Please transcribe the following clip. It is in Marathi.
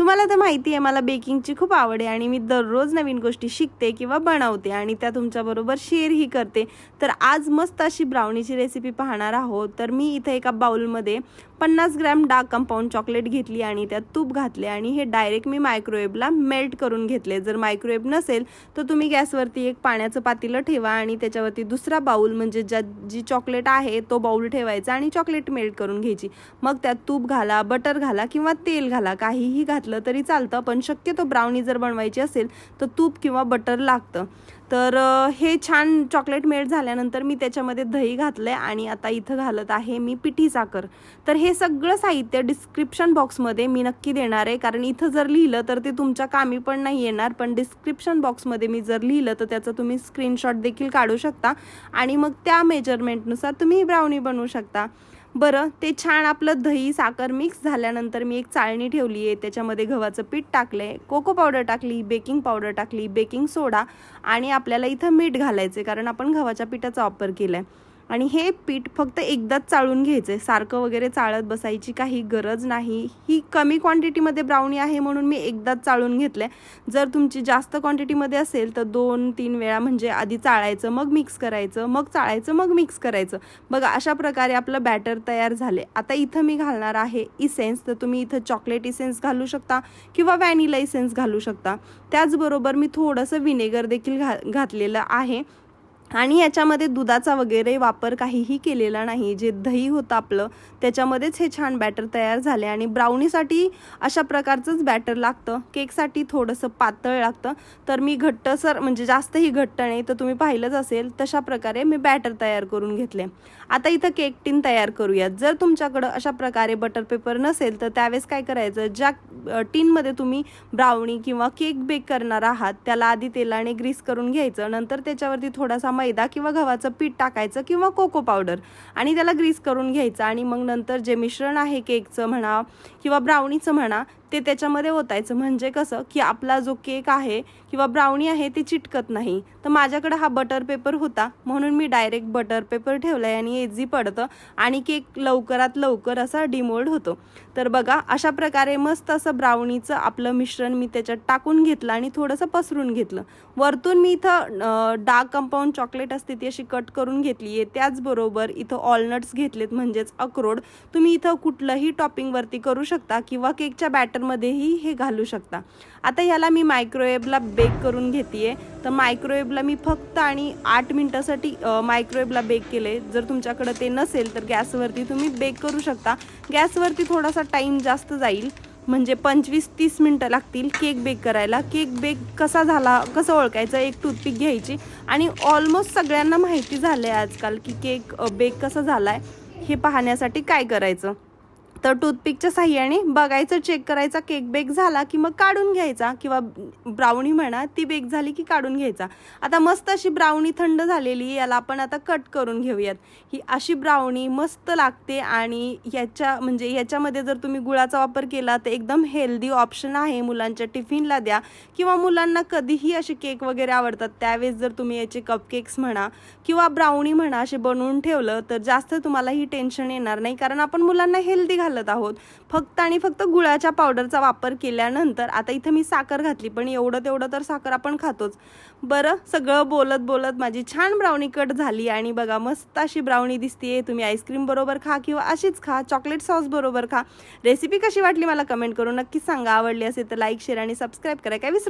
तुम्हाला तर माहिती आहे मला बेकिंगची खूप आवड आहे आणि मी दररोज नवीन गोष्टी शिकते किंवा बनवते आणि त्या तुमच्याबरोबर शेअरही करते. तर आज मस्त अशी ब्राउनीची रेसिपी पाहणार आहोत. तर मी इथे एका बाउलमध्ये पन्नास ग्रॅम डार्क कंपाऊंड चॉकलेट घेतली आणि त्यात तूप घातले आणि हे डायरेक्ट मी मायक्रोवेव्हला मेल्ट करून घेतले. जर मायक्रोवेव्ह नसेल तर तुम्ही गॅसवरती एक पाण्याचं पातेलं ठेवा आणि त्याच्यावरती दुसरा बाऊल म्हणजे ज्या जी चॉकलेट आहे तो बाऊल ठेवायचा आणि चॉकलेट मेल्ट करून घ्यायची. मग त्यात तूप घाला बटर घाला किंवा तेल घाला काहीही घातलं तरी चालतं पण शक्यतो ब्राउनी जर बनवायची असेल तर तूप किंवा बटर लागतं. तर हे छान चॉकलेट मेल्ट झाल्यानंतर मी त्याच्यामध्ये दही घातलं आहे आणि आता इथं घालत आहे मी पिठी साखर. तर हे सगळं साहित्य डिस्क्रिप्शन बॉक्समध्ये मी नक्की देणार आहे. कारण इथं जर लिहिलं तर ते तुमच्या कामी पण नाही येणार पण डिस्क्रिप्शन बॉक्समध्ये मी जर लिहिलं तर त्याचं तुम्ही स्क्रीनशॉट देखील काढू शकता. आणि मग त्या मेजरमेंटनुसार तुम्ही ब्राउनी बनवू शकता. बरं ते छान आपलं दही साखर मिक्स झाल्यानंतर मी एक चाळणी ठेवली आहे. त्याच्यामध्ये गव्हाचं पीठ टाकलं आहे कोको पावडर टाकली बेकिंग पावडर टाकली बेकिंग सोडा आणि आपल्याला इथं मीठ घालायचे कारण आपण गव्हाच्या पिठाचा वापर केला आहे आणि हे पीठ फक्त एकदाच चाळून घ्यायचं आहे सारखं वगैरे चाळत बसायची काही गरज नाही. ही कमी क्वांटिटीमध्ये ब्राउनी आहे म्हणून मी एकदाच चाळून घेतलं आहे जर तुमची जास्त क्वांटिटीमध्ये असेल तर दोन तीन वेळा म्हणजे आधी चाळायचं मग मिक्स करायचं मग चाळायचं मग मिक्स करायचं. बघा अशा प्रकारे आपलं बॅटर तयार झाले. आता इथं मी घालणार आहे इसेन्स तर तुम्ही इथं चॉकलेट इसेन्स घालू शकता किंवा व्हॅनिला इसेन्स घालू शकता. त्याचबरोबर मी थोडंसं विनेगर देखील घा घातलेलं आहे. आणि याच्यामध्ये दुधाचा वगैरे वापर काहीही केलेला नाही. जे दही होतं आपलं त्याच्यामध्येच हे छान बॅटर तयार झाले आणि ब्राउनीसाठी अशा प्रकारचंच बॅटर लागतं. केकसाठी थोडंसं पातळ लागतं. तर मी घट्टसर म्हणजे जास्तही घट्ट नाही तर तुम्ही पाहिलंच असेल तशा प्रकारे मी बॅटर तयार करून घेतले. आता इथं केक टीन तयार करूयात. जर तुमच्याकडं अशा प्रकारे बटर पेपर नसेल तर त्यावेळेस काय करायचं? ज्या टीनमध्ये तुम्ही ब्राउनी किंवा केक बेक करणार आहात त्याला आधी तेलाने ग्रीस करून घ्यायचं. नंतर त्याच्यावरती थोडासा मैदा किंवा गव्हाचं पीठ टाकायचं किंवा कोको पावडर. आणि त्याला ग्रीस करून घ्यायचं आणि मग नंतर जे मिश्रण आहे केकचं म्हणा किंवा ब्राउनीचं म्हणा ते त्याच्यामध्ये ओतायचं. म्हणजे कसं की आपला जो केक आहे किंवा ब्राउनी आहे ते चिटकत नाही. तर माझ्याकडे हा बटर पेपर होता म्हणून मी डायरेक्ट बटर पेपर ठेवला आहे आणि एझी पडतं आणि केक लवकरात लवकर असा डिमोल्ड होतो. तर बघा अशा प्रकारे मस्त असं ब्राउनीचं आपलं मिश्रण मी त्याच्यात टाकून घेतलं आणि थोडंसं पसरून घेतलं. वरतून मी इथं डार्क कंपाऊंड चॉकलेट असते ती अशी कट करून घेतली आहे. त्याचबरोबर इथं ऑलनट्स घेतलेत म्हणजेच अक्रोड. तुम्ही इथं कुठलंही टॉपिंगवरती करू शकता किंवा केकच्या बॅटरमध्येही हे घालू शकता. आता ह्याला मी मायक्रोवेव्हला बेक करून घेते तर मायक्रोवेव्हला मी फक्त आणि आठ मिनटासाठी मायक्रोवेव्हला बेक केले जर तुमच्याकडं ते नसेल तर गॅसवरती तुम्ही बेक करू शकता. गॅसवरती थोडासा टाईम जास्त जाईल. म्हणजे पंचवीस तीस मिनटं लागतील केक बेक करायला. केक बेक कसा झाला कसं ओळखायचं एक टूथपिक घ्यायची. आणि ऑलमोस्ट सगळ्यांना माहिती झालं आहे आजकाल की केक बेक कसा झाला आहे हे पाहण्यासाठी काय करायचं. तर टूथपिकच्या साह्याने बघायचं चेक करायचा केक बेक झाला की मग काढून घ्यायचा किंवा ब्राउनी म्हणा ती बेक झाली की काढून घ्यायचा. आता मस्त अशी ब्राउनी थंड झालेली याला आपण आता कट करून घेऊयात. ही अशी ब्राउनी मस्त लागते आणि याच्या म्हणजे याच्यामध्ये जर तुम्ही गुळाचा वापर केला तर एकदम हेल्दी ऑप्शन आहे. मुलांच्या टिफिनला द्या किंवा मुलांना कधीही असे केक वगैरे आवडतात. त्यावेळेस जर तुम्ही याचे कपकेक्स म्हणा किंवा ब्राउनी म्हणा असे बनवून ठेवलं तर जास्त तुम्हाला ही टेन्शन येणार नाही. कारण आपण मुलांना हेल्दी घालत आहोत. फक्त आणि फक्त गुळाच्या पावडरचा वापर केल्यानंतर आता इथं मी साखर घातली पण एवढं तेवढं तर साखर आपण खातोच. बरं सगळं बोलत बोलत माझी छान ब्राउनी कट झाली आणि बघा मस्त अशी ब्राउनी दिसतीये. तुम्ही आईस्क्रीम बरोबर खा किंवा अशीच खा चॉकलेट सॉस बरोबर खा. रेसिपी कशी वाटली मला कमेंट करून नक्कीच सांगा. आवडली असेल तर लाईक शेअर आणि सबस्क्राईब करा. काय विसरू